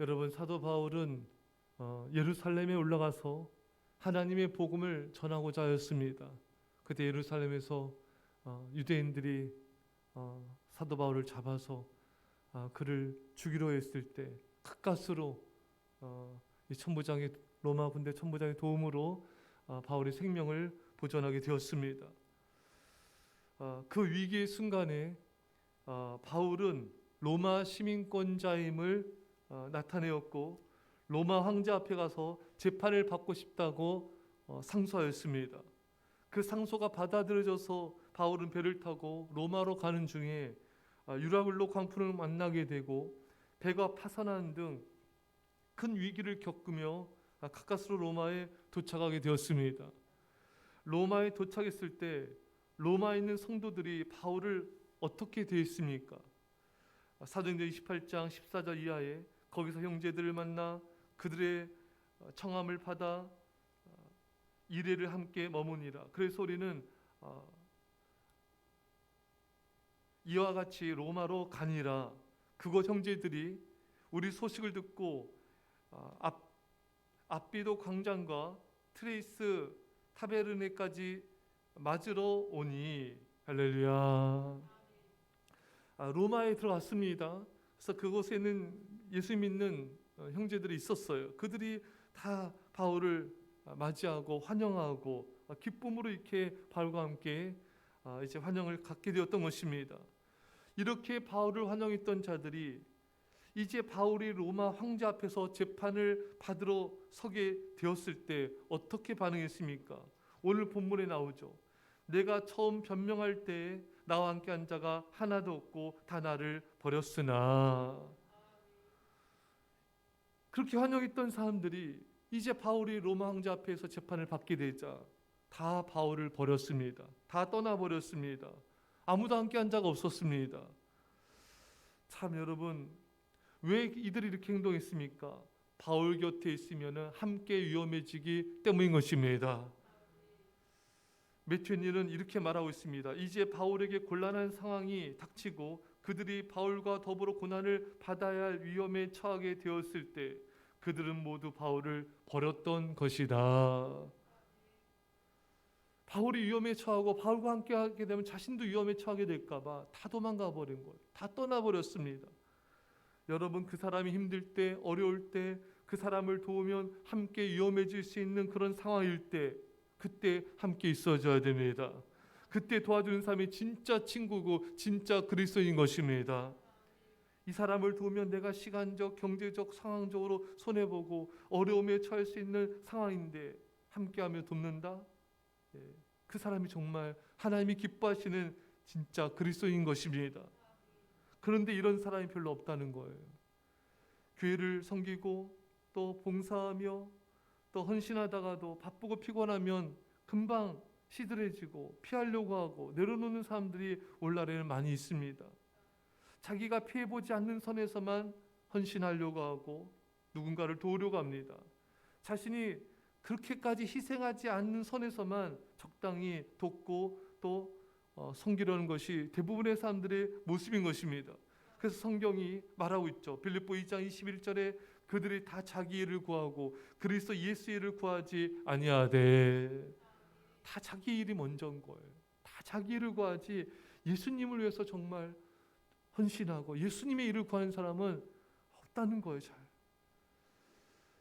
여러분 사도 바울은 어, 예루살렘에 올라가서 하나님의 복음을 전하고자 하였습니다. 그때 예루살렘에서 어, 유대인들이 어, 사도 바울을 잡아서 아, 그를 죽이려 했을 때 가스로 어, 이 천부장의 로마 군대 천부장의 도움으로 아, 바울의 생명을 보존하게 되었습니다. 아, 그 위기의 순간에 아, 바울은 로마 시민권자임을 어, 나타내었고 로마 황제 앞에 가서 재판을 받고 싶다고 어, 상소하였습니다. 그 상소가 받아들여져서 바울은 배를 타고 로마로 가는 중에 아, 유라굴로 광풍을 만나게 되고 배가 파산한 등큰 위기를 겪으며 아, 가까스로 로마에 도착하게 되었습니다. 로마에 도착했을 때 로마에 있는 성도들이 바울을 어떻게 대했습니까? 아, 사도행전 28장 14절 이하에 거기서 형제들을 만나 그들의 어, 청함을 받아 어, 이래를 함께 머무니라. 그래서 우리는 어, 이와 같이 로마로 가니라. 그곳 형제들이 우리 소식을 듣고 어, 앞 앞비도 광장과 트레이스 타베르네까지 맞으러 오니 할렐루야. 아, 로마에 들어갔습니다. 그래서 그곳에는 예수 믿는 어, 형제들이 있었어요. 그들이 다 바울을 아, 맞이하고 환영하고 아, 기쁨으로 이렇게 바울과 함께 아, 이제 환영을 갖게 되었던 것입니다. 이렇게 바울을 환영했던 자들이 이제 바울이 로마 황제 앞에서 재판을 받으러 서게 되었을 때 어떻게 반응했습니까? 오늘 본문에 나오죠. 내가 처음 변명할 때 나와 함께 한 자가 하나도 없고 다 나를 버렸으나 그렇게 환영했던 사람들이 이제 바울이 로마 황제 앞에서 재판을 받게 되자 다 바울을 버렸습니다. 다 떠나버렸습니다. 아무도 함께 한 자가 없었습니다. 참 여러분 왜 이들이 이렇게 행동했습니까? 바울 곁에 있으면 함께 위험해지기 때문인 것입니다. 매튜니는 이렇게 말하고 있습니다. 이제 바울에게 곤란한 상황이 닥치고 그들이 바울과 더불어 고난을 받아야 할 위험에 처하게 되었을 때 그들은 모두 바울을 버렸던 것이다. 바울이 위험에 처하고 바울과 함께 하게 되면 자신도 위험에 처하게 될까봐 다 도망가 버린 거예요. 다 떠나버렸습니다. 여러분 그 사람이 힘들 때 어려울 때 그 사람을 도우면 함께 위험해질 수 있는 그런 상황일 때 그때 함께 있어줘야 됩니다. 그때 도와주는 사람이 진짜 친구고 진짜 그리스도인 것입니다. 이 사람을 도우면 내가 시간적, 경제적, 상황적으로 손해 보고 어려움에 처할 수 있는 상황인데 함께하며 돕는다. 예, 그 사람이 정말 하나님이 기뻐하시는 진짜 그리스도인 것입니다. 그런데 이런 사람이 별로 없다는 거예요. 교회를 섬기고 또 봉사하며 또 헌신하다가도 바쁘고 피곤하면 금방 시들해지고 피하려고 하고 내려놓는 사람들이 올라에는 많이 있습니다. 자기가 피해보지 않는 선에서만 헌신하려고 하고 누군가를 도우려고 합니다. 자신이 그렇게까지 희생하지 않는 선에서만 적당히 돕고 또 어, 섬기려는 것이 대부분의 사람들의 모습인 것입니다. 그래서 성경이 말하고 있죠. 빌립보 2장 21절에 그들이 다 자기 일을 구하고 그리스도 예수 일을 구하지 아니하되 다 자기 일이 먼저인 거예요. 다 자기 일을 구하지 예수님을 위해서 정말 헌신하고 예수님의 일을 구하는 사람은 없다는 거예요. 잘.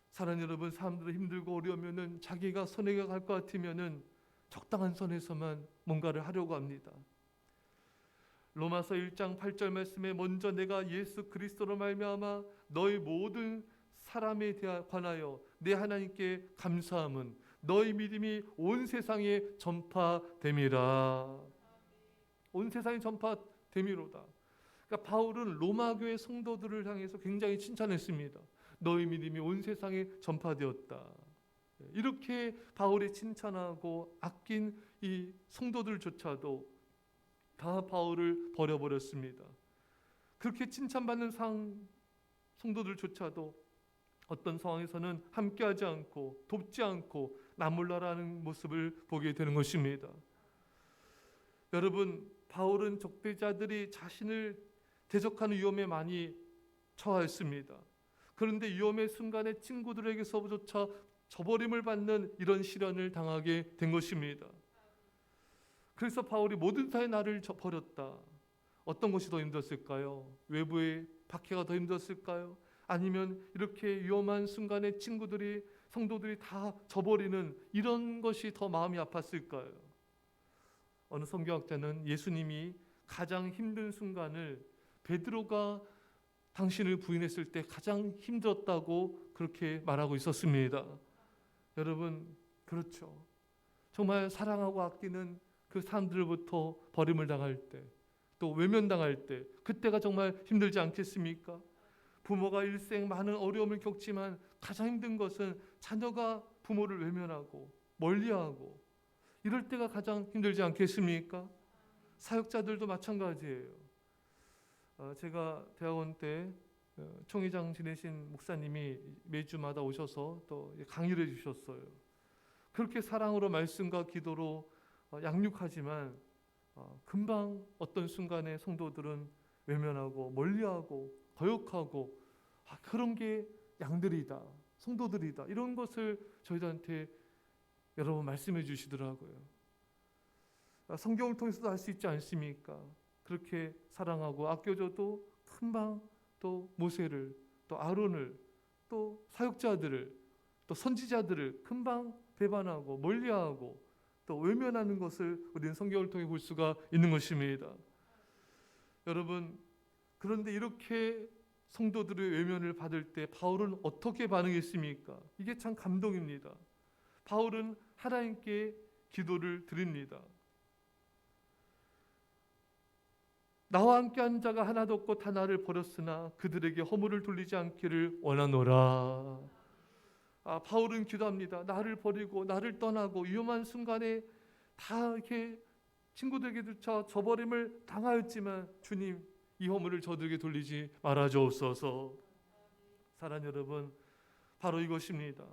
사랑 여러분, 사람들이 힘들고 어려우면은 자기가 선에가 갈것 같으면은 적당한 선에서만 뭔가를 하려고 합니다. 로마서 1장 8절 말씀에 먼저 내가 예수 그리스도로 말미암아 너희 모든 사람에 대하 관하여 내 하나님께 감사함은 너희 믿음이 온 세상에 전파됨이라. 온 세상에 전파됨이로다. 그러니까 바울은 로마 교회 성도들을 향해서 굉장히 칭찬했습니다. 너희 믿음이 온 세상에 전파되었다. 이렇게 바울이 칭찬하고 아낀 이 성도들조차도 다 바울을 버려버렸습니다. 그렇게 칭찬받는 상 성도들조차도 어떤 상황에서는 함께하지 않고 돕지 않고 나몰라라는 모습을 보게 되는 것입니다. 여러분 바울은 적대자들이 자신을 대적하는 위험에 많이 처하였습니다. 그런데 위험의 순간에 친구들에게서조차 저버림을 받는 이런 시련을 당하게 된 것입니다. 그래서 바울이 모든 사의 나를 저- 버렸다. 어떤 것이 더 힘들었을까요? 외부의 박해가 더 힘들었을까요? 아니면 이렇게 위험한 순간에 친구들이 성도들이 다 저버리는 이런 것이 더 마음이 아팠을까요? 어느 성경학자는 예수님이 가장 힘든 순간을 베드로가 당신을 부인했을 때 가장 힘들었다고 그렇게 말하고 있었습니다. 여러분 그렇죠. 정말 사랑하고 아끼는 그 사람들로부터 버림을 당할 때, 또 외면당할 때, 그때가 정말 힘들지 않겠습니까? 부모가 일생 많은 어려움을 겪지만 가장 힘든 것은 자녀가 부모를 외면하고 멀리하고 이럴 때가 가장 힘들지 않겠습니까? 사역자들도 마찬가지예요. 어, 제가 대학원 때 어, 총회장 지내신 목사님이 매주마다 오셔서 또 강의를 해주셨어요. 그렇게 사랑으로 말씀과 기도로 어, 양육하지만 어, 금방 어떤 순간에 성도들은 외면하고 멀리하고 거역하고 아, 그런 게 양들이다, 성도들이다 이런 것을 저희들한테 여러 번 말씀해 주시더라고요. 아, 성경을 통해서도 알 수 있지 않습니까? 그렇게 사랑하고 아껴줘도 금방 또 모세를 또 아론을 또 사역자들을 또 선지자들을 금방 배반하고 멀리하고 또 외면하는 것을 우리는 성경을 통해 볼 수가 있는 것입니다. 여러분 그런데 이렇게 성도들의 외면을 받을 때 바울은 어떻게 반응했습니까? 이게 참 감동입니다. 바울은 하나님께 기도를 드립니다. 나와 함께 한 자가 하나도 없고 다 나를 버렸으나 그들에게 허물을 돌리지 않기를 원하노라. 아, 바울은 기도합니다. 나를 버리고 나를 떠나고 위험한 순간에 다 이렇게 친구들에게조차 저버림을 당하였지만 주님 이 허물을 저들에게 돌리지 말아 주옵소서. 사랑 여러분, 바로 이것입니다.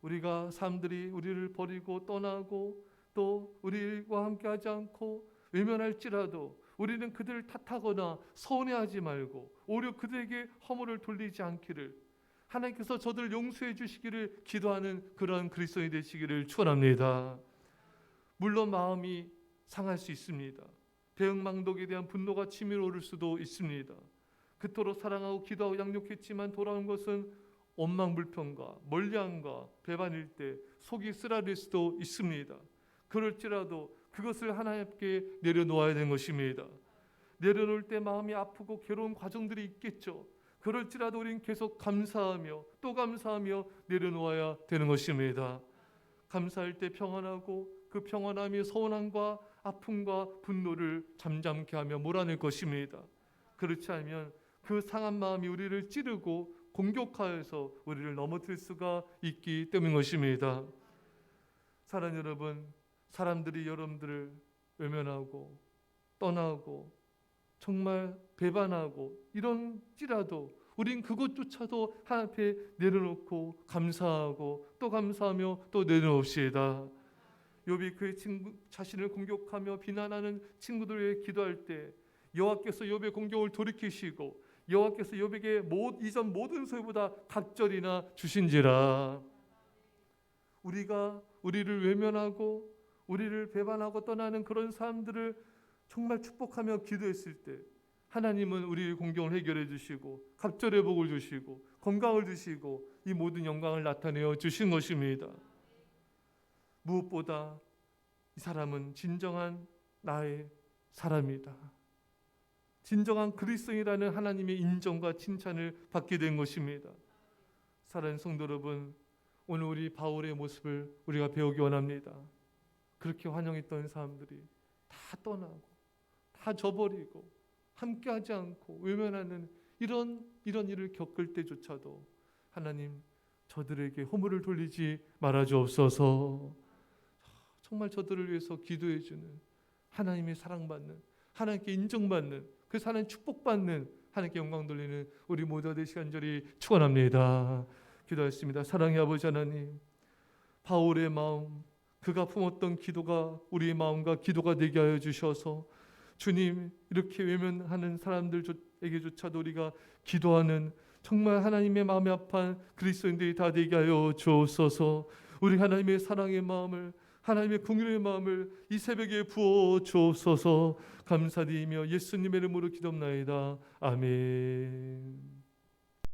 우리가 사람들이 우리를 버리고 떠나고 또 우리와 함께하지 않고 외면할지라도 우리는 그들을 탓하거나 서운해하지 말고 오히려 그들에게 허물을 돌리지 않기를 하나님께서 저들을 용서해 주시기를 기도하는 그러한 그리스도인이 되시기를 축원합니다. 물론 마음이 상할 수 있습니다. 대응망독에 대한 분노가 치밀어 오를 수도 있습니다. 그토록 사랑하고 기도하고 양육했지만 돌아온 것은 원망 불평과 멀리함과 배반일 때 속이 쓰라릴 수도 있습니다. 그럴지라도 그것을 하나님께 내려놓아야 되는 것입니다. 내려놓을 때 마음이 아프고 괴로운 과정들이 있겠죠. 그럴지라도 우리는 계속 감사하며 또 감사하며 내려놓아야 되는 것입니다. 감사할 때 평안하고 그 평안함이 서운함과 아픔과 분노를 잠잠케 하며 몰아낼 것입니다. 그렇지 않으면 그 상한 마음이 우리를 찌르고 공격하여서 우리를 넘어뜨릴 수가 있기 때문인 것입니다. 사랑 여러분, 사람들이 여러분들을 외면하고 떠나고 정말 배반하고 이런지라도 우린 그것조차도 하나님 앞에 내려놓고 감사하고 또 감사하며 또 내려놓읍시다. 욥이 그의 친구 자신을 공격하며 비난하는 친구들에게 기도할 때 여호와께서 욥의 공격을 돌이키시고 여호와께서 모, 이전 모든 소유보다 갑절이나 주신지라 우리가 우리를 외면하고 우리를 배반하고 떠나는 그런 사람들을 정말 축복하며 기도했을 때 하나님은 우리의 공경을 해결해 주시고 갑절의 복을 주시고 건강을 주시고 이 모든 영광을 나타내어 주신 것입니다. 무엇보다 이 사람은 진정한 나의 사람이다. 진정한 그리스도인이라는 하나님의 인정과 칭찬을 받게 된 것입니다. 사랑하는 성도 여러분, 오늘 우리 바울의 모습을 우리가 배우기 원합니다. 그렇게 환영했던 사람들이 다 떠나고 다 저버리고 함께하지 않고 외면하는 이런 이런 일을 겪을 때조차도 하나님 저들에게 허물을 돌리지 말아 주옵소서. 정말 저들을 위해서 기도해 주는 하나님의 사랑받는 하나님께 인정받는 그 하나님 축복받는 하나님께 영광 돌리는 우리 모두가 되시 간절히 축원합니다. 기도하겠습니다. 사랑의 아버지 하나님 바울의 마음 그가 품었던 기도가 우리의 마음과 기도가 되게 하여 주셔서 주님 이렇게 외면하는 사람들에게조차도 우리가 기도하는 정말 하나님의 마음이 아픈 그리스도인들이 다 되게 하여 주옵소서. 우리 하나님의 사랑의 마음을 하나님의 궁유의 마음을 이 새벽에 부어 주옵소서. 감사드리며 예수님의 이름으로 기도합나이다. 아멘.